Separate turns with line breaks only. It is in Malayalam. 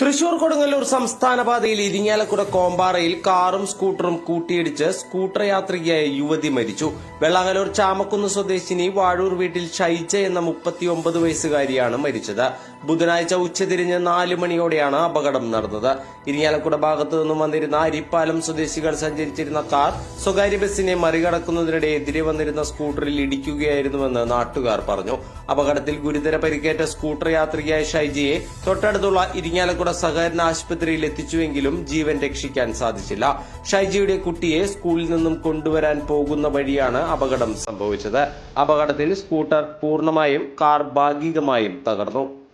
തൃശൂർ കൊടുങ്ങല്ലൂർ സംസ്ഥാന പാതയിൽ ഇരിങ്ങാലക്കുട കോമ്പാറയിൽ കാറും സ്കൂട്ടറും കൂട്ടിയിടിച്ച് സ്കൂട്ടർ യാത്രികയായ യുവതി മരിച്ചു. വെള്ളാങ്ങലൂർ ചാമക്കുന്ന് സ്വദേശിനി വാഴൂർ വീട്ടിൽ ഷൈജ എന്ന മുപ്പത്തിയൊമ്പത് വയസ്സുകാരിയാണ് മരിച്ചത്. ബുധനാഴ്ച ഉച്ചതിരിഞ്ഞ് നാല് മണിയോടെയാണ് അപകടം നടന്നത്. ഇരിങ്ങാലക്കുട ഭാഗത്തു നിന്നും വന്നിരുന്ന അരിപ്പാലം സ്വദേശികൾ സഞ്ചരിച്ചിരുന്ന കാർ സ്വകാര്യ ബസ്സിനെ മറികടക്കുന്നതിനിടെ എതിരെ വന്നിരുന്ന സ്കൂട്ടറിൽ ഇടിക്കുകയായിരുന്നുവെന്ന് നാട്ടുകാർ പറഞ്ഞു. അപകടത്തിൽ ഗുരുതര പരിക്കേറ്റ സ്കൂട്ടർ യാത്രികയായ ഷൈജയെ തൊട്ടടുത്തുള്ള ഇരിങ്ങാലക്കുട സഹകരണ ആശുപത്രിയിൽ എത്തിച്ചുവെങ്കിലും ജീവൻ രക്ഷിക്കാൻ സാധിച്ചില്ല. ഷൈജിയുടെ കുട്ടിയെ സ്കൂളിൽ നിന്നും കൊണ്ടുവരാൻ പോകുന്ന വഴിയാണ് അപകടം സംഭവിച്ചത്. അപകടത്തിൽ സ്കൂട്ടർ പൂർണമായും കാർ ഭാഗികമായും തകർന്നു.